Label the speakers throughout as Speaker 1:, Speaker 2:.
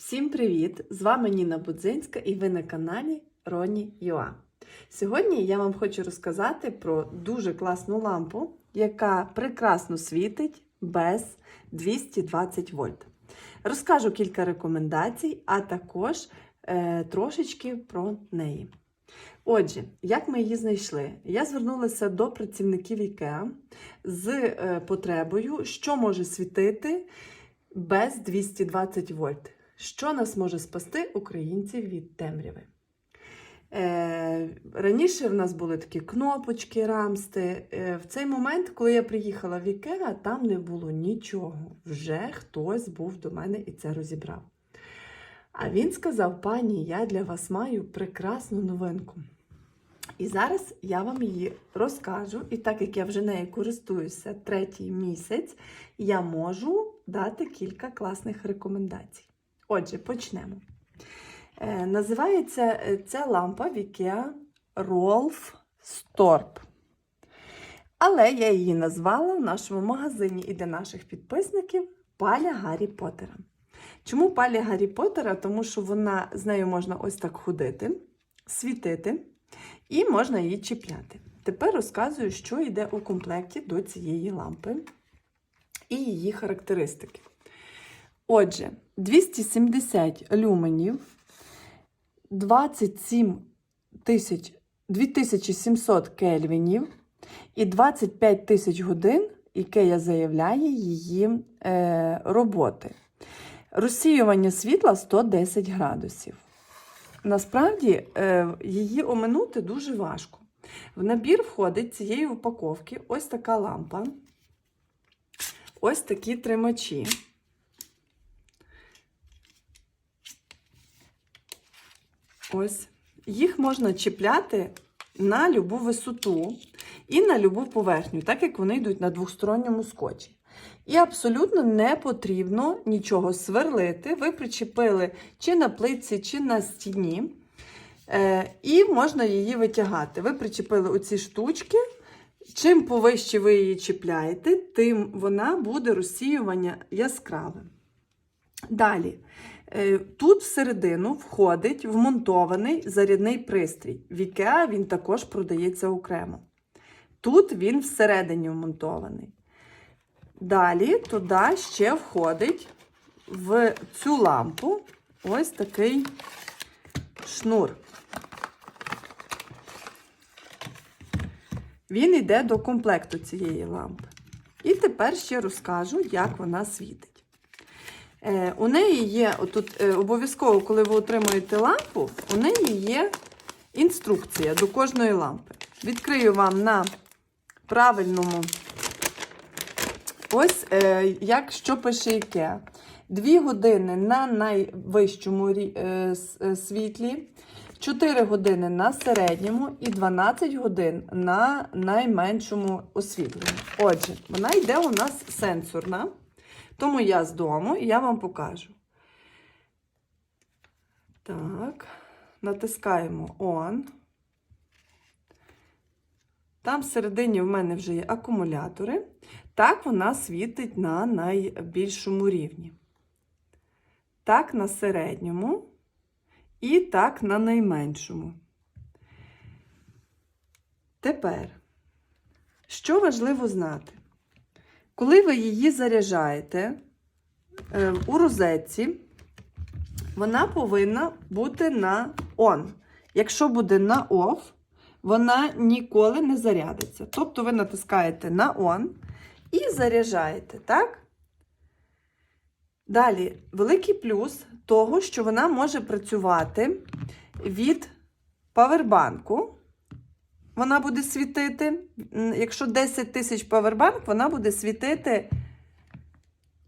Speaker 1: Всім привіт! З вами Ніна Будзинська і ви на каналі Роні Юа. Сьогодні я вам хочу розказати про дуже класну лампу, яка прекрасно світить без 220 вольт. Розкажу кілька рекомендацій, а також е, трошечки про неї. Отже, як ми її знайшли? Я звернулася до працівників IKEA з е, потребою, що може світити без 220 вольт. Що нас може спасти українців від темряви? Е, раніше в нас були такі кнопочки, рамсти. Е, в цей момент, коли я приїхала в Ікеа, там не було нічого. Вже хтось був до мене і це розібрав. А він сказав: пані, я для вас маю прекрасну новинку. І зараз я вам її розкажу. І так як я вже нею користуюся третій місяць, я можу дати кілька класних рекомендацій. Отже, почнемо. Е, називається е, ця лампа IKEA Rolf Storp. Але я її назвала в нашому магазині і для наших підписників Паля Гаррі Поттера. Чому паля Гаррі Поттера? Тому що вона з нею можна ось так ходити, світити, і можна її чіпляти. Тепер розказую, що йде у комплекті до цієї лампи і її характеристики. Отже, 270 люменів, 27 тисяч 2700 кельвінів і 25 тисяч годин, Ікея заявляє її е, роботи. Розсіювання світла 110 градусів. Насправді, е, її оминути дуже важко. В набір входить цієї упаковки ось така лампа, ось такі тримачі. Ось. Їх можна чіпляти на любу висоту і на любу поверхню, так як вони йдуть на двосторонньому скотчі. І абсолютно не потрібно нічого сверлити. Ви причепили чи на плитці, чи на стіні. Е, і можна її витягати. Ви причепили оці штучки. Чим повище ви її чіпляєте, тим вона буде розсіювання яскраве. Далі. Е, Тут всередину входить вмонтований зарядний пристрій. В IKEA він також продається окремо. Тут він всередині вмонтований. Далі туди ще входить в цю лампу ось такий шнур. Він йде до комплекту цієї лампи. І тепер ще розкажу, як вона світить. Е, у неї є, отут е, обов'язково, коли ви отримуєте лампу, у неї є інструкція до кожної лампи. Відкрию вам на правильному, ось е, як що пише IKEA. Дві години на найвищому світлі, 4 години на середньому і 12 годин на найменшому освітленні. Отже, вона йде у нас сенсорна. Тому я з дому і я вам покажу. Так, натискаємо On. Там всередині в мене вже є акумулятори. Так вона світить на найбільшому рівні. Так на середньому і так на найменшому. Тепер, що важливо знати? Коли ви її заряджаєте е, у розетці, вона повинна бути на on. Якщо буде на off, вона ніколи не зарядиться. Тобто ви натискаєте на on і заряджаєте, так? Далі, великий плюс того, що вона може працювати від павербанку. Вона буде світити, якщо 10 тисяч павербанк, вона буде світити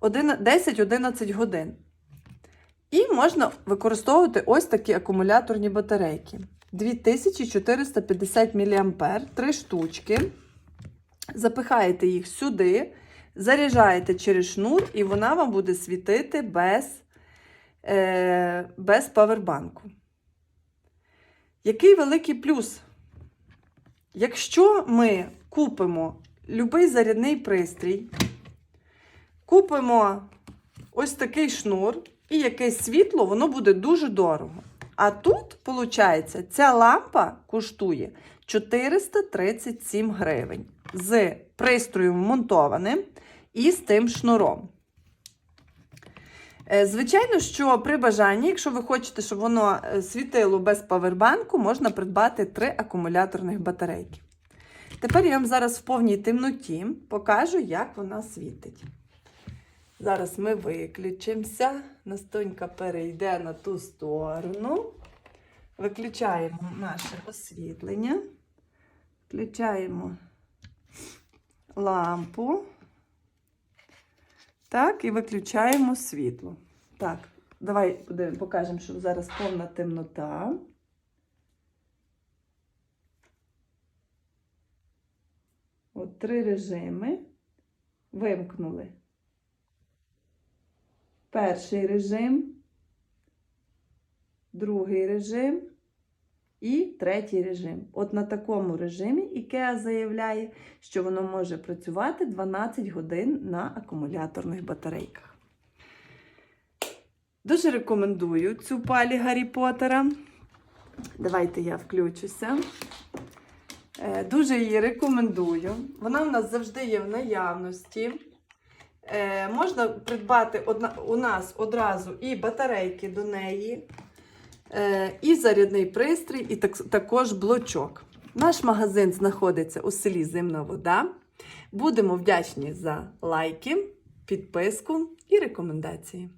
Speaker 1: 10-11 годин. І можна використовувати ось такі акумуляторні батарейки. 2450 мА, 3 штучки. Запихаєте їх сюди, заряджаєте через шнур, і вона вам буде світити без, е, без павербанку. Який великий плюс? Якщо ми купимо будь-який зарядний пристрій, купимо ось такий шнур, і якесь світло, воно буде дуже дорого. А тут, виходить, ця лампа коштує 437 гривень з пристроєм вмонтованим і з тим шнуром. Е, Звичайно, що при бажанні, якщо ви хочете, щоб воно е, світило без павербанку, можна придбати три акумуляторних батарейки. Тепер я вам зараз в повній темноті покажу, як вона світить. Зараз ми виключимося. Настонька перейде на ту сторону. Виключаємо наше освітлення. Включаємо лампу. Так, і виключаємо світло. Так, давай покажемо, що зараз повна темнота. От три режими. Вимкнули. Перший режим, другий режим і третій режим. От на такому режимі IKEA заявляє, що воно може працювати 12 годин на акумуляторних батарейках. Дуже рекомендую цю палі Гаррі Поттера. Давайте я включуся. Е, Дуже її рекомендую. Вона в нас завжди є в наявності. Е, можна придбати у нас одразу і батарейки до неї, і зарядний пристрій, і так, також блочок. Наш магазин знаходиться у селі Зимна Вода. Будемо вдячні за лайки, підписку і рекомендації.